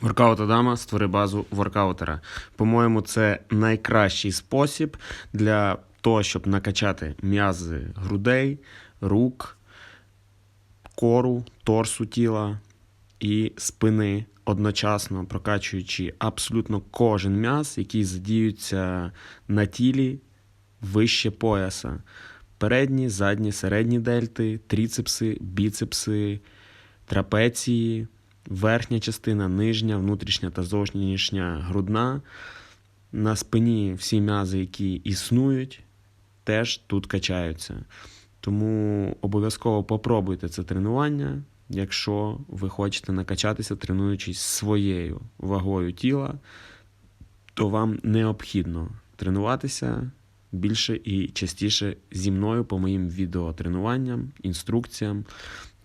Воркаут Адама створи базу воркаутера. По-моєму, це найкращий спосіб для того, щоб накачати м'язи грудей, рук, кору, торсу тіла і спини, одночасно прокачуючи абсолютно кожен м'яз, який задіюється на тілі вище пояса. Передні, задні, середні дельти, тріцепси, біцепси, трапеції, верхня частина, нижня, внутрішня та зовнішня грудна. На спині всі м'язи, які існують, теж тут качаються. Тому обов'язково попробуйте це тренування, якщо ви хочете накачатися, тренуючись своєю вагою тіла, то вам необхідно тренуватися більше і частіше зі мною по моїм відеотренуванням, інструкціям.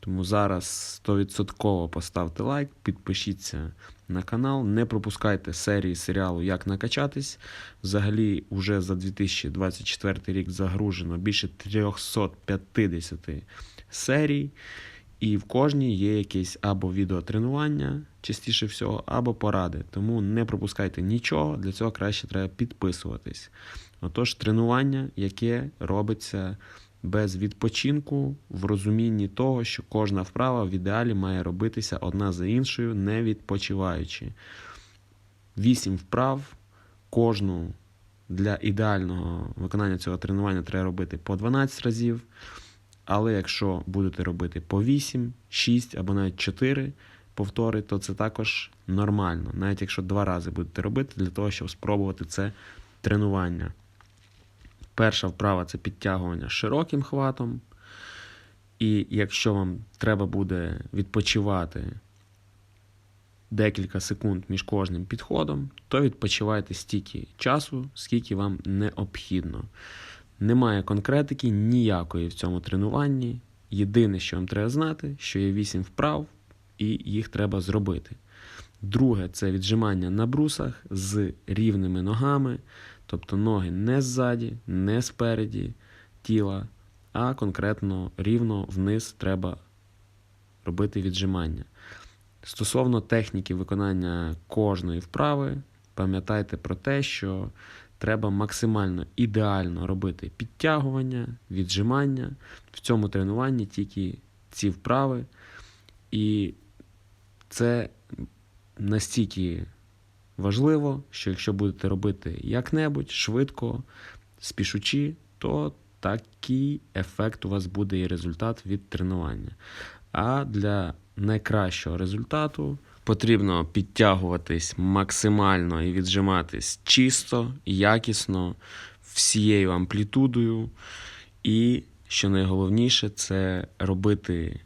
Тому зараз 100% поставте лайк, підпишіться на канал, не пропускайте серії серіалу Як накачатись. Взагалі, уже за 2024 рік загружено більше 350 серій, і в кожній є якесь або відеотренування, частіше всього, або поради. Тому не пропускайте нічого, для цього краще треба підписуватись. Отож, тренування, яке робиться без відпочинку, в розумінні того, що кожна вправа в ідеалі має робитися одна за іншою, не відпочиваючи. Вісім вправ, кожну для ідеального виконання цього тренування треба робити по 12 разів. Але якщо будете робити по 8, 6 або навіть 4 повтори, то це також нормально. Навіть якщо два рази будете робити, для того, щоб спробувати це тренування. Перша вправа це підтягування широким хватом. І якщо вам треба буде відпочивати декілька секунд між кожним підходом, то відпочивайте стільки часу, скільки вам необхідно. Немає конкретики ніякої в цьому тренуванні. Єдине, що вам треба знати, що є 8 вправ, і їх треба зробити. Друге це віджимання на брусах з рівними ногами, тобто ноги не ззаді, не спереді тіла, а конкретно рівно вниз треба робити віджимання. Стосовно техніки виконання кожної вправи, пам'ятайте про те, що треба максимально ідеально робити підтягування, віджимання. В цьому тренуванні тільки ці вправи. І це настільки важливо, що якщо будете робити як-небудь швидко, спішучи, то такий ефект у вас буде і результат від тренування. А для найкращого результату потрібно підтягуватись максимально і віджиматись чисто, якісно, всією амплітудою. І, що найголовніше, це робити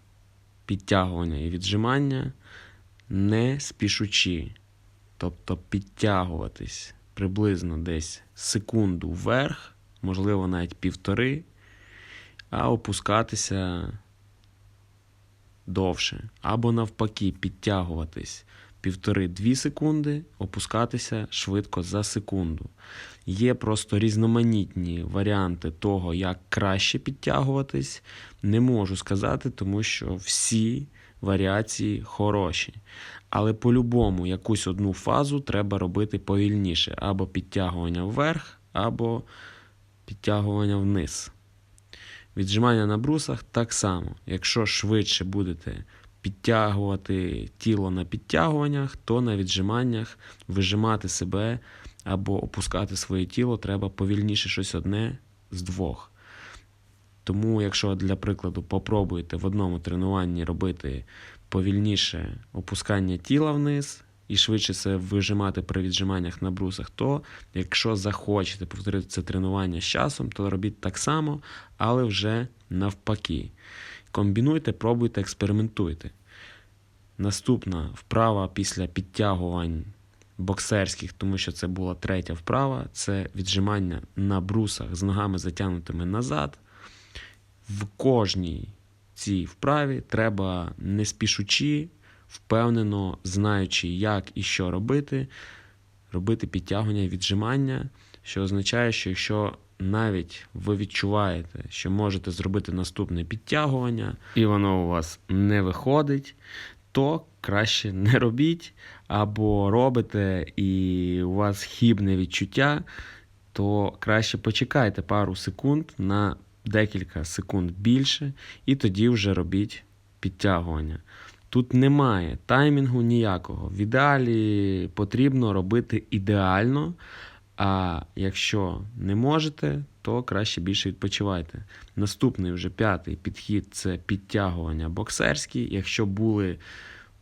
підтягування і віджимання не спішучи. Тобто підтягуватись приблизно десь секунду вверх, можливо, навіть півтори, а опускатися довше. Або навпаки, підтягуватись півтори-дві секунди, опускатися швидко за секунду. Є просто різноманітні варіанти того, як краще підтягуватись. Не можу сказати, тому що всі варіації хороші. Але по-любому якусь одну фазу треба робити повільніше: або підтягування вверх, або підтягування вниз. Віджимання на брусах так само. Якщо швидше будете підтягувати тіло на підтягуваннях, то на віджиманнях вижимати себе або опускати своє тіло треба повільніше щось одне з двох. Тому, якщо для прикладу попробуєте в одному тренуванні робити повільніше опускання тіла вниз і швидше це вижимати при віджиманнях на брусах, то якщо захочете повторити це тренування з часом, то робіть так само, але вже навпаки. Комбінуйте, пробуйте, експериментуйте. Наступна вправа після підтягувань боксерських, тому що це була третя вправа, це віджимання на брусах з ногами затягнутими назад. В кожній цій вправі треба не спішучи, впевнено, знаючи, як і що робити, робити підтягування віджимання, що означає, що якщо навіть ви відчуваєте, що можете зробити наступне підтягування, і воно у вас не виходить, то краще не робіть, або робите і у вас хібне відчуття, то краще почекайте пару секунд на декілька секунд більше, і тоді вже робіть підтягування. Тут немає таймінгу ніякого. В ідеалі потрібно робити ідеально. А якщо не можете, то краще більше відпочивайте. Наступний вже п'ятий підхід це підтягування боксерські. Якщо були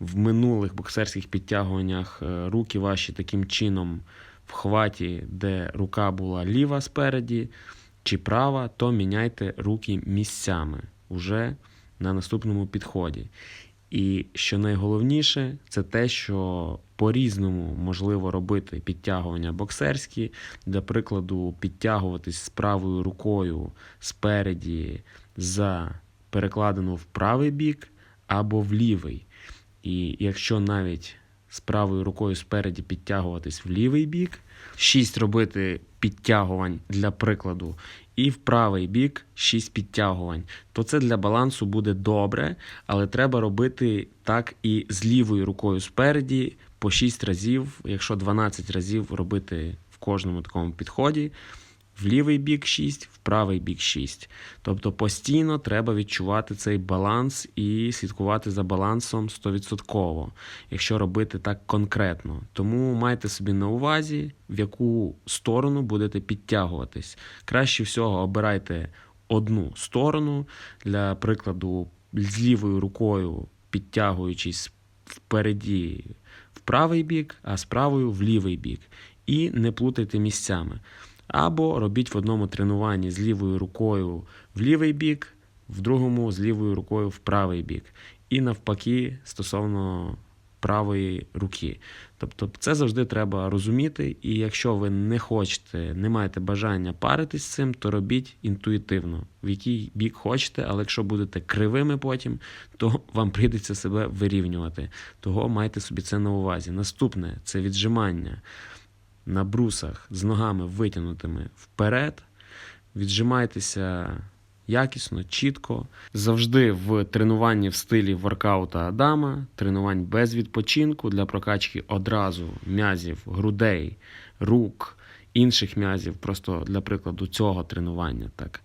в минулих боксерських підтягуваннях е, руки ваші таким чином в хваті, де рука була ліва спереді чи права, то міняйте руки місцями уже на наступному підході. І що найголовніше, це те, що по-різному можливо робити підтягування боксерські, для прикладу, підтягуватись з правою рукою спереді за перекладену в правий бік або в лівий. І якщо навіть з правою рукою спереді підтягуватись в лівий бік, 6 робити підтягувань для прикладу, і в правий бік 6 підтягувань, то це для балансу буде добре, але треба робити так і з лівою рукою спереді по 6 разів, якщо 12 разів робити в кожному такому підході. В лівий бік 6, в правий бік 6. Тобто постійно треба відчувати цей баланс і слідкувати за балансом 100%, якщо робити так конкретно. Тому майте собі на увазі, в яку сторону будете підтягуватись. Краще всього обирайте одну сторону, для прикладу, з лівою рукою підтягуючись впереді в правий бік, а з правою в лівий бік. І не плутайте місцями. Або робіть в одному тренуванні з лівою рукою в лівий бік, в другому з лівою рукою в правий бік. І навпаки, стосовно правої руки. Тобто це завжди треба розуміти, і якщо ви не хочете, не маєте бажання паритись з цим, то робіть інтуїтивно, в який бік хочете, але якщо будете кривими потім, то вам прийдеться себе вирівнювати. Того майте собі це на увазі. Наступне це віджимання на брусах з ногами витягнутими вперед. Віджимайтеся якісно, чітко. Завжди в тренуванні в стилі воркаута Адама, тренувань без відпочинку для прокачки одразу м'язів, грудей, рук, інших м'язів, просто для прикладу цього тренування. Так,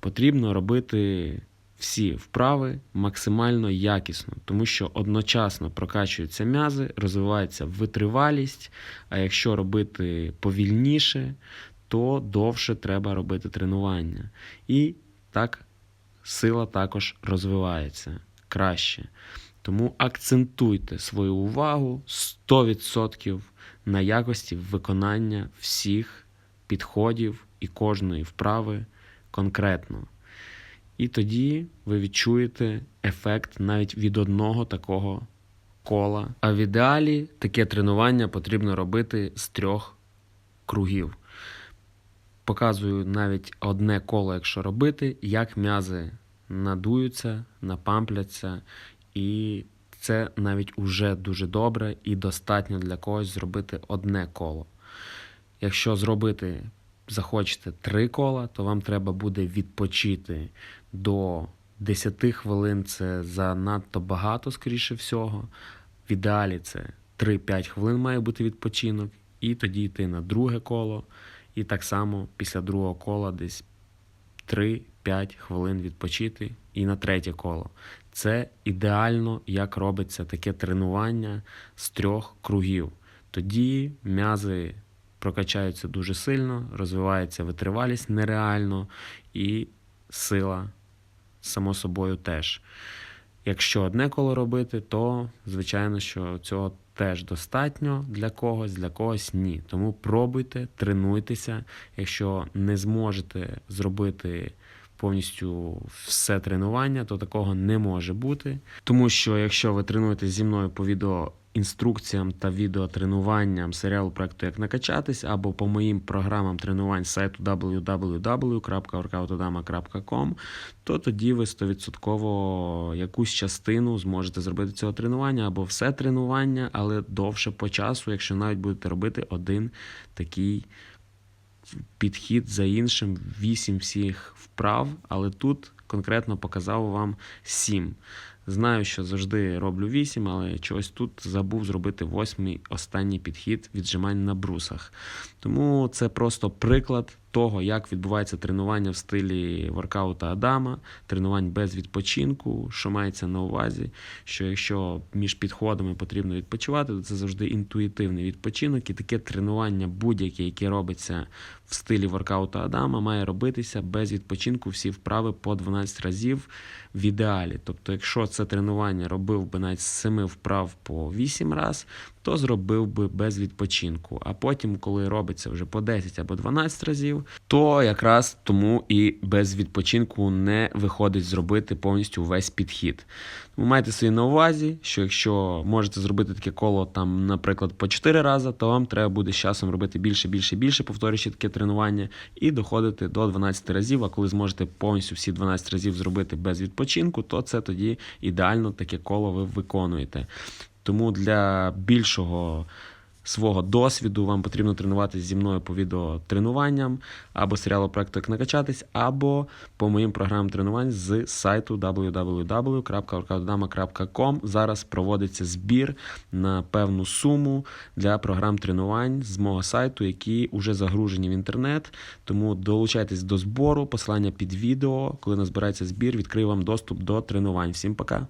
Потрібно робити всі вправи максимально якісно, тому що одночасно прокачуються м'язи, розвивається витривалість. А якщо робити повільніше, то довше треба робити тренування. І так сила також розвивається краще. Тому акцентуйте свою увагу 100% на якості виконання всіх підходів і кожної вправи конкретно. І тоді ви відчуєте ефект навіть від одного такого кола. А в ідеалі таке тренування потрібно робити з трьох кругів. Показую навіть одне коло, якщо робити, як м'язи надуються, напампляться, і це навіть уже дуже добре і достатньо для когось зробити одне коло. Якщо зробити захочете три кола, то вам треба буде відпочити до 10 хвилин. Це занадто багато, скоріше всього. В ідеалі це 3-5 хвилин має бути відпочинок, і тоді йти на друге коло. І так само після другого кола десь 3-5 хвилин відпочити і на третє коло. Це ідеально, як робиться таке тренування з трьох кругів. Тоді м'язи прокачаються дуже сильно, розвивається витривалість нереально і сила, само собою, теж. Якщо одне коло робити, то звичайно, що цього теж достатньо для когось, для когось ні. Тому пробуйте, тренуйтеся. Якщо не зможете зробити повністю все тренування, то такого не може бути. Тому що якщо ви тренуєтесь зі мною по відео інструкціям та відеотренуванням серіалу проекту Як накачатись або по моїм програмам тренувань сайту www.workoutodama.com, то тоді ви 100% якусь частину зможете зробити цього тренування або все тренування, але довше по часу, якщо навіть будете робити один такий підхід за іншим, вісім всіх вправ, але тут конкретно показав вам сім. Знаю, що завжди роблю 8, але чогось тут забув зробити восьмий останній підхід віджимань на брусах. Тому це просто приклад того, як відбувається тренування в стилі воркаута Адама, тренувань без відпочинку, що мається на увазі, що якщо між підходами потрібно відпочивати, то це завжди інтуїтивний відпочинок, і таке тренування будь-яке, яке робиться в стилі воркаута Адама, має робитися без відпочинку всі вправи по 12 разів в ідеалі. Тобто, якщо це тренування робив би навіть з 7 вправ по 8 разів, то зробив би без відпочинку. А потім, коли робиться вже по 10 або 12 разів, то якраз тому і без відпочинку не виходить зробити повністю весь підхід. Тому майте собі на увазі, що якщо можете зробити таке коло, там, наприклад, по 4 рази, то вам треба буде з часом робити більше, більше, більше, повторюючи таке тренування, і доходити до 12 разів. А коли зможете повністю всі 12 разів зробити без відпочинку, то це тоді ідеально таке коло ви виконуєте. Тому для більшого свого досвіду вам потрібно тренуватися зі мною по відеотренуванням або серіалу проекту як накачатись, або по моїм програмам тренувань з сайту www.workoutdama.com. Зараз проводиться збір на певну суму для програм тренувань з мого сайту, які вже загружені в інтернет. Тому долучайтесь до збору, посилання під відео. Коли назбирається збір, відкрию вам доступ до тренувань. Всім пока!